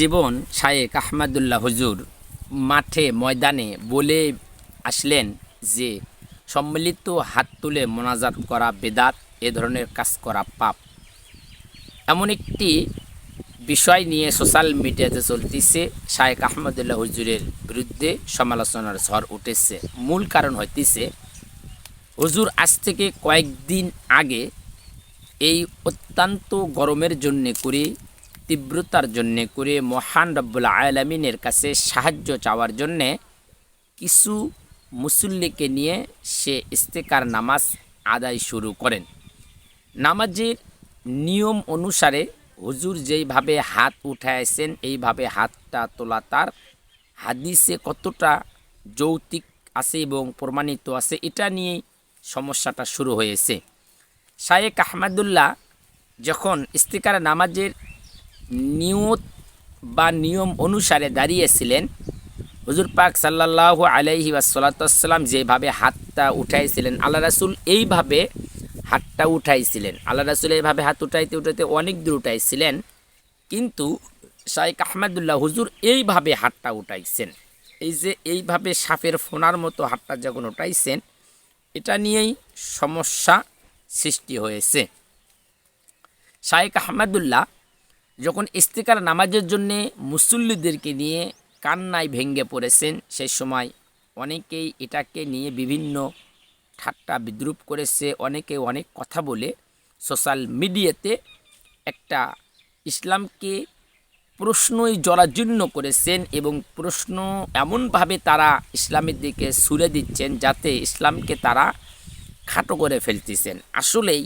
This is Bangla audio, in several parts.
জীবন শায়েক আহমদুল্লাহ হুজুর মাঠে, ময়দানে বলে আসলেন যে, সম্মিলিত হাত তুলে মোনাজাত করা বেদাত, এ ধরনের কাজ করা পাপ। এমন একটি বিষয় নিয়ে সোশ্যাল মিডিয়াতে চলতেছে শায়েক আহমদুল্লাহ হুজুরের বিরুদ্ধে সমালোচনার ঝড় উঠেছে। মূল কারণ হইতেছে, হুজুর আজ থেকে কয়েকদিন আগে এই অত্যন্ত গরমের জন্যে করে তীব্রতার জন্যে করে মহান রব্বুল আয়ালামিনের কাছে সাহায্য চাওয়ার জন্যে কিছু মুসল্লিকে নিয়ে সে ইস্তেকার নামাজ আদায় শুরু করেন। নামাজের নিয়ম অনুসারে হুজুর যেইভাবে হাত উঠাইছেন, এইভাবে হাতটা তোলা তার। হাদিসে কতটা যৌতিক আছে এবং প্রমাণিত আছে, এটা নিয়েই সমস্যাটা শুরু হয়েছে। শায়েক আহমদুল্লাহ যখন ইস্তিকার নামাজের নিয়ত বা নিয়ম অনুসারে দাঁড়িয়েছিলেন। হুজুর পাক সাল্লাহ আলাইহি ওয়াসাল্লাম যেভাবে হাতটা উঠাইছিলেন, আল্লাহ রাসুল এইভাবে হাতটা উঠাইছিলেন। আল্লাহ রাসুল এইভাবে হাত উঠাইতে উঠাইতে অনেক দূর উঠাইছিলেন। কিন্তু শাইক আহমেদুল্লাহ হুজুর এইভাবে হাতটা উঠাইছেন। এই যে এইভাবে সাপের ফোনার মতো হাতটা যখন উঠাইছেন, এটা নিয়েই সমস্যা সৃষ্টি হয়েছে। শায়েক আহমদুল্লাহ যখন ইস্তিকার নামাজের জন্যে মুসল্লিদেরকে নিয়ে কান্নায় ভেঙ্গে পড়েছেন, সেই সময় অনেকেই এটাকে নিয়ে বিভিন্ন ঠাট্টা বিদ্রুপ করেছে, অনেকে অনেক কথা বলে সোশ্যাল মিডিয়াতে একটা ইসলামকে প্রশ্নই জরাজীর্ণ করেছেন এবং প্রশ্ন এমনভাবে তারা ইসলামের দিকে সুরে দিচ্ছেন যাতে ইসলামকে তারা খাটো করে ফেলতেছেন। আসলেই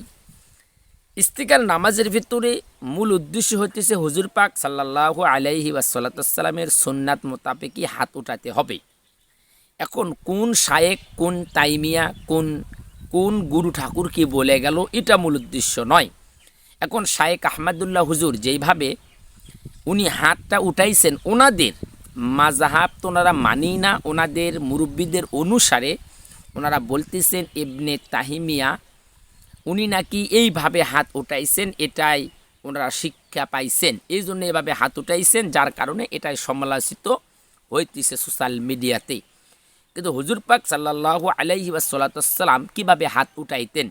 ইস্তিকার নামাজের ভিতরে মূল উদ্দেশ্য হইতেছে হুজুর পাক সাল্লাহ আলাইহি ওয়াসাল্লাতামের সুন্নাত মোতাবেকই হাত উঠাতে হবে। এখন কোন শায়েক, কোন তাইমিয়া, কোন কোন গুরু ঠাকুর কি বলে গেল, এটা মূল উদ্দেশ্য নয়। এখন শায়েক আহমদুল্লাহ হুজুর যেইভাবে উনি হাতটা উঠাইছেন, ওনাদের মাজাহাব তো ওনারা মানি না, ওনাদের মুরব্বীদের অনুসারে ওনারা বলতেছেন, ইবনে তাহিমিয়া উনি নাকি এইভাবে হাত উঠাইছেন, এটাই ওনারা শিক্ষা পাইছেন। এই জন্য এভাবে হাত উঠাইছেন, যার কারণে এটাই সমালোচিত হইতেছে সোশ্যাল মিডিয়াতে। কিন্তু হুজুর পাক সাল্লাহ আলাইহি ওয়াসাল্লাম কীভাবে হাত উঠাইতেন?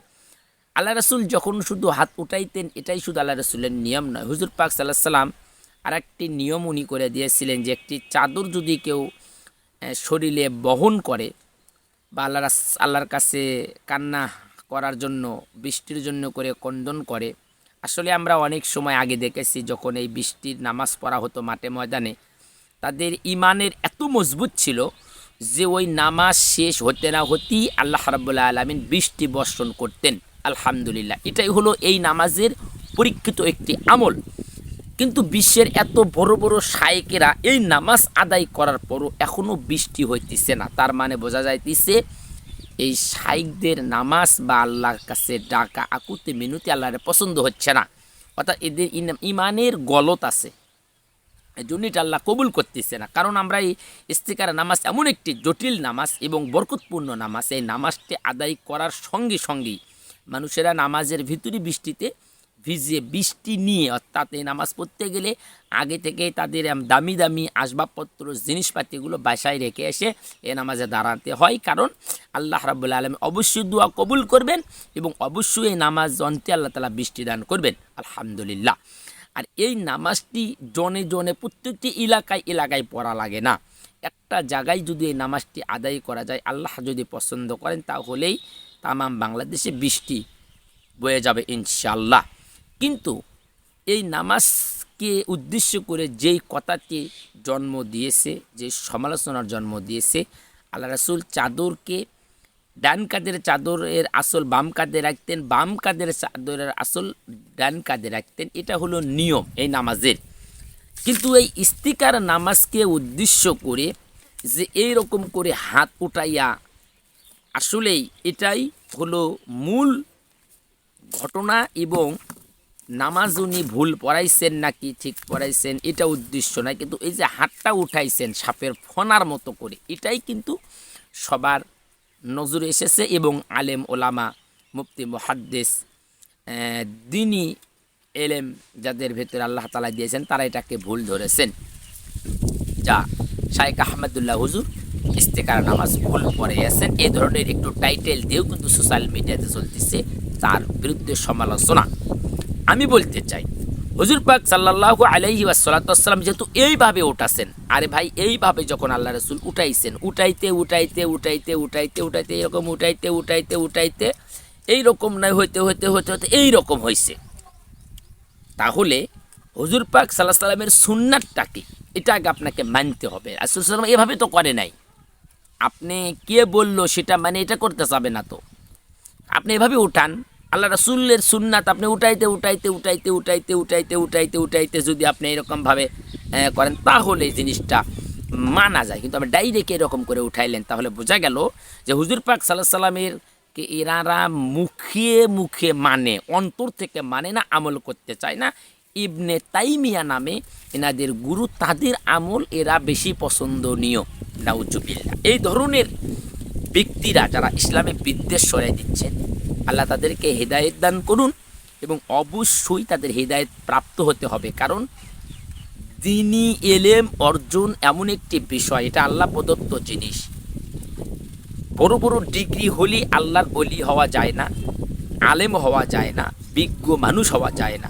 আল্লাহ রসুল যখন শুধু হাত উঠাইতেন, এটাই শুধু আল্লাহ রসুলের নিয়ম নয়। হুজুর পাক সাল্লাহ সাল্লাম আর একটি নিয়ম উনি করে দিয়েছিলেন যে একটি চাদর যদি কেউ শরীরে বহন করে বা আল্লাহ আল্লাহর কাছে কান্না করার জন্য, বৃষ্টির জন্য করে কন্দন করে। আসলে আমরা অনেক সময় আগে দেখেছি যখন এই বৃষ্টির নামাজ পড়া হতো মাঠে ময়দানে, তাদের ইমানের এত মজবুত ছিল যে ওই নামাজ শেষ হতে না হতেই আল্লাহ রাবুল্লাহ আলমিন বৃষ্টি বর্ষণ করতেন। আলহামদুলিল্লাহ, এটাই হলো এই নামাজের পরীক্ষিত একটি আমল। কিন্তু বিশ্বের এত বড় বড় শায়েকেরা এই নামাজ আদায় করার পরও এখনও বৃষ্টি হইতেছে না। তার মানে বোঝা যাইতেছে এই শাইকদের নামাজ বা আল্লাহর কাছে ডাকা আকুতে মিনুতে আল্লাহর পছন্দ হচ্ছে না। অর্থাৎ এদের ইমানের গলত আছে। এই জন্য এটা আল্লাহ কবুল করতেছে না। কারণ আমরা এই ইস্তিকার নামাজ এমন একটি জটিল নামাজ এবং বরকতপূর্ণ নামাজ। এই নামাজটি আদায় করার সঙ্গে সঙ্গেই মানুষেরা নামাজের ভিতরে বৃষ্টিতে ভিজে বৃষ্টি নিয়ে, অর্থাৎ এই নামাজ পড়তে গেলে আগে থেকে তাদের দামি দামি আসবাবপত্র, জিনিসপাতিগুলো বাসায় রেখে এসে এ নামাজে দাঁড়াতে হয়। কারণ আল্লাহ রাবুল আলম অবশ্যই দোয়া কবুল করবেন এবং অবশ্যই এই নামাজ জনতে আল্লাহ তালা বৃষ্টি দান করবেন। আলহামদুলিল্লাহ। আর এই নামাজটি জনে জনে প্রত্যেকটি এলাকায় এলাকায় পড়া লাগে না। একটা জায়গায় যদি এই নামাজটি আদায় করা যায়, আল্লাহ যদি পছন্দ করেন, তাহলেই তামাম বাংলাদেশে বৃষ্টি বয়ে যাবে ইনশাল্লাহ কিন্তু এই নামাজকে উদ্দেশ্য করে যেই কথাটি জন্ম দিয়েছে যে সমালোচনার জন্ম দিয়েছে, আল্লাহ রাসুল চাদরকে ডান কাদের চাদরের আসল বাম কাঁধে রাখতেন, বাম কাদের চাদরের আসল ডান কাঁধে রাখতেন। এটা হলো নিয়ম এই নামাজের। কিন্তু এই ইস্তিকার নামাজকে উদ্দেশ্য করে যে এই রকম করে হাত উঠাইয়া আসলেই এটাই হলো মূল ঘটনা এবং নামাজ উনি ভুল পড়াইছেন নাকি ঠিক পড়াইছেন? এটা উদ্দেশ্য নয়, কিন্তু এই যে হাতটা উঠাইছেন সাপের ফোনার মতো করে, এটাই কিন্তু সবার নজরে এসেছে এবং আলেম, ওলামা, মুফতি মহাদ্দেশ দিনই এলেম যাদের ভেতরে আল্লাহ তালা দিয়েছেন, তারা এটাকে ভুল ধরেছেন। যা শাইখ আহমেদুল্লাহ হুজুর ইস্তেকার নামাজ ভুল পড়ে আছেন এই ধরনের একটু টাইটেল দিয়েও কিন্তু সোশ্যাল মিডিয়াতে চলতেছে, তার বিরুদ্ধে সমালোচনা। আমি বলতে চাই, হুজুর পাক সাল্লাল্লাহু আলাইহি ওয়াসাল্লাম যেহেতু এইভাবে উঠাছেন, আরে ভাই, এইভাবে যখন আল্লাহ রসুল উঠাইছেন, উঠাইতে উঠাইতে উঠাইতে উঠাইতে উঠাইতে, এরকম উঠাইতে উঠাইতে উঠাইতে, এইরকম নয়, হইতে হইতে হইতে হইতে, এইরকম হয়েছে তাহলে হুজুর পাক সাল্লাহ সাল্লামের সুন্নাতটা কি? এটা আগে আপনাকে মানতে হবে। রাসুল সাল্লাম এভাবে তো করে নাই। আপনি কে বলল সেটা মানে এটা করতে চাবে না তো। আপনি এভাবে উঠান আল্লাহ রাসুল্লের সুন্নাত আপনি উঠাইতে উঠাইতে উঠাইতে উঠাইতে উঠাইতে উঠাইতে উঠাইতে যদি আপনি এরকমভাবে করেন, তাহলে জিনিসটা মানা যায়। কিন্তু আপনি ডাইরেক্ট এরকম করে উঠাইলেন, তাহলে বোঝা গেল যে হুজুর পাক সাল্লাহ সাল্লামের কে এনারা মুখে মুখে মানে অন্তর থেকে মানে না, আমল করতে চায় না। ইবনে তাইমিয়া নামে এনাদের গুরু, তাদের আমল এরা বেশি পছন্দনীয়। না নাউজুবিল্লা এই ধরনের ব্যক্তিরা যারা ইসলামে বিদ্বেষ সরাই দিচ্ছেন আল্লাহ তাদেরকে হেদায়েত দান করুন এবং অবশ্যই তাদের হেদায়েত প্রাপ্ত হতে হবে। কারণ দিনই এলেম অর্জন এমন একটি বিষয়, এটা আল্লাহ প্রদত্ত জিনিস। বড় বড় ডিগ্রি হলেই আল্লাহর অলি হওয়া যায় না, আলেম হওয়া যায় না, বিজ্ঞ মানুষ হওয়া যায় না।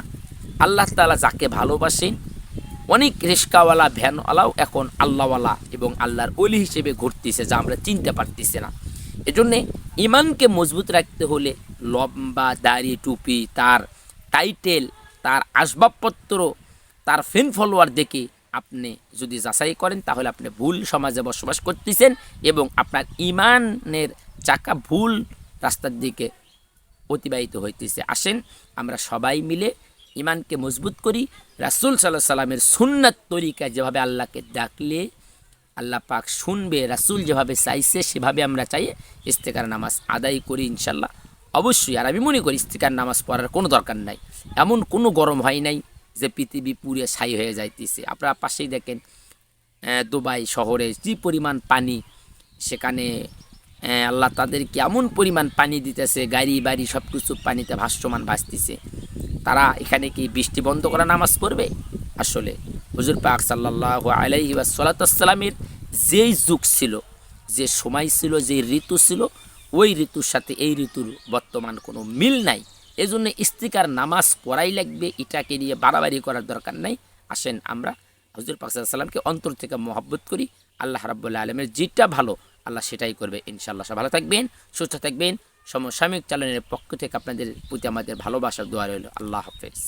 আল্লাহ তালা যাকে ভালোবাসেন, অনেক রিস্কাওয়ালা, ভ্যানওয়ালাও এখন আল্লাহওয়ালা এবং আল্লাহর অলি হিসেবে ঘুরতেছে, যা আমরা চিনতে পারতেছি না। এজন্যে ইমানকে মজবুত রাখতে হলে লম্বা, দাড়ি, টুপি, তার টাইটেল তার আসবাবপত্র, তার ফেন ফলোয়ার দেখে আপনি যদি যাচাই করেন, তাহলে আপনি ভুল সমাজে বসবাস করতেছেন এবং আপনার ইমানের চাকা ভুল রাস্তার দিকে অতিবাহিত হইতেছে। আসেন, আমরা সবাই মিলে ইমানকে মজবুত করি। রাসুল সাল্লাহ সাল্লামের সুন্নাত তরিকায় যেভাবে আল্লাহকে ডাকলে আল্লাহ পাক শুনবে, রাসুল যেভাবে চাইছে, সেভাবে আমরা চাই ইস্তেকার নামাজ আদায় করি ইনশাল্লাহ অবশ্যই, আর আমি মনে করি ইস্তেকার নামাজ পড়ার কোনো দরকার নাই। এমন কোনো গরম হয় নাই যে পৃথিবী পুড়ে ছাই হয়ে যাইতেছে। আপনারা পাশেই দেখেন দুবাই শহরে যে পরিমাণ পানি, সেখানে আল্লাহ তাদেরকে এমন পরিমাণ পানি দিতেছে, গাড়ি বাড়ি সব কিছু পানিতে ভাসমান ভাসতেছে। তারা এখানে কি বৃষ্টি বন্ধ করা নামাজ পড়বে? আসলে হুজুর পাক সাল্লাহ আলাইহি সাল্লাতামের যেই যুগ ছিল, যে সময় ছিল, যে ঋতু ছিল, ওই ঋতুর সাথে এই ঋতুর বর্তমান কোনো মিল নাই। এজন্য ইস্তিকার নামাজ পড়াই লাগবে, এটাকে নিয়ে বাড়াবাড়ি করার দরকার নাই। আসেন আমরা হুজুর পাক সাল্লামকে অন্তর থেকে মহব্বত করি। আল্লাহ রাব্বুল্লাহ আলমের যেটা ভালো, আল্লাহ সেটাই করবে ইনশাআল্লাহ। সব ভালো থাকবেন, সুস্থ থাকবেন। সমসাময়িক চালনের পক্ষ থেকে আপনাদের প্রতি আমাদের ভালোবাসার দোয়া রইল। আল্লাহ হাফেজ।